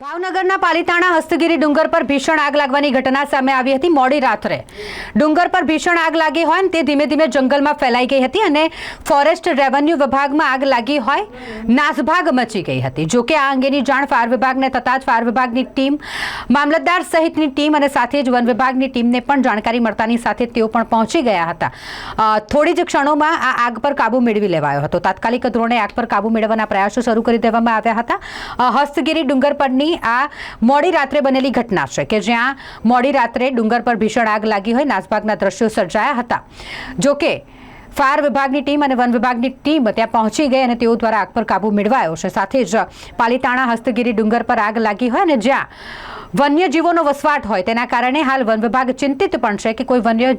ભાવનગરના પાલીતાણા હસ્તગીરી ડુંગર પર ભીષણ આગ લાગવાની ઘટના સામે આવી હતી મોડી રાત્રે. ડુંગર પર ભીષણ આગ લાગી હોય તે ધીમે ધીમે જંગલમાં ફેલાઈ ગઈ હતી અને ફોરેસ્ટ રેવન્યુ વિભાગમાં આગ લાગી હોય નાસભાગ મચી ગઈ હતી. જો કે આ અંગેની જાણ ફાયર વિભાગને થતાં જ ફાયર વિભાગની ટીમ, મામલતદાર સહિતની ટીમ અને સાથે જ વન વિભાગની ટીમને પણ જાણકારી મળતાની સાથે તેઓ પણ પહોંચી ગયા હતા. થોડી જ ક્ષણોમાં આ આગ પર કાબુ મેળવી લેવાયો હતો. તાત્કાલિક ધોરણે આગ પર કાબુ મેળવવાના પ્રયાસો શરૂ કરી દેવામાં આવ્યા હતા. હસ્તગીરી ડુંગર પરની આ મોડી રાત્રે બનેલી ઘટના છે કે જ્યાં મોડી રાત્રે ડુંગર પર ભીષણ આગ લાગી હોય નાસભાગના દ્રશ્યો સર્જાયા હતા. જોકે ફાયર વિભાગની ટીમ અને વન વિભાગની ટીમ ત્યાં પહોંચી ગઈ અને તેઓ દ્વારા આગ પર કાબુ મેળવાયો છે. સાથે જ પાલીતાણા હસ્તગીરી ડુંગર પર આગ લાગી હોય અને જ્યાં વન્યજીવોનો વસવાટ હોય તેના કારણે હાલ વન વિભાગ ચિંતિત પણ છે કે કોઈ વન્ય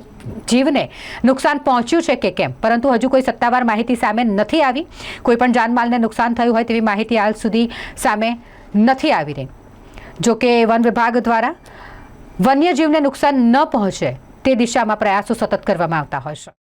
જીવને નુકસાન પહોંચ્યું છે કે કેમ? પરંતુ હજુ કોઈ સત્તાવાર માહિતી સામે નથી આવી. કોઈ પણ જાનમાલને નુકસાન થયું હોય તેવી માહિતી હાલ સુધી સામે નથી આવી રહી. જો કે વન વિભાગ દ્વારા વન્યજીવને નુકસાન ન પહોંચે તે દિશામાં પ્રયાસો સતત કરવામાં આવતા હોય છે.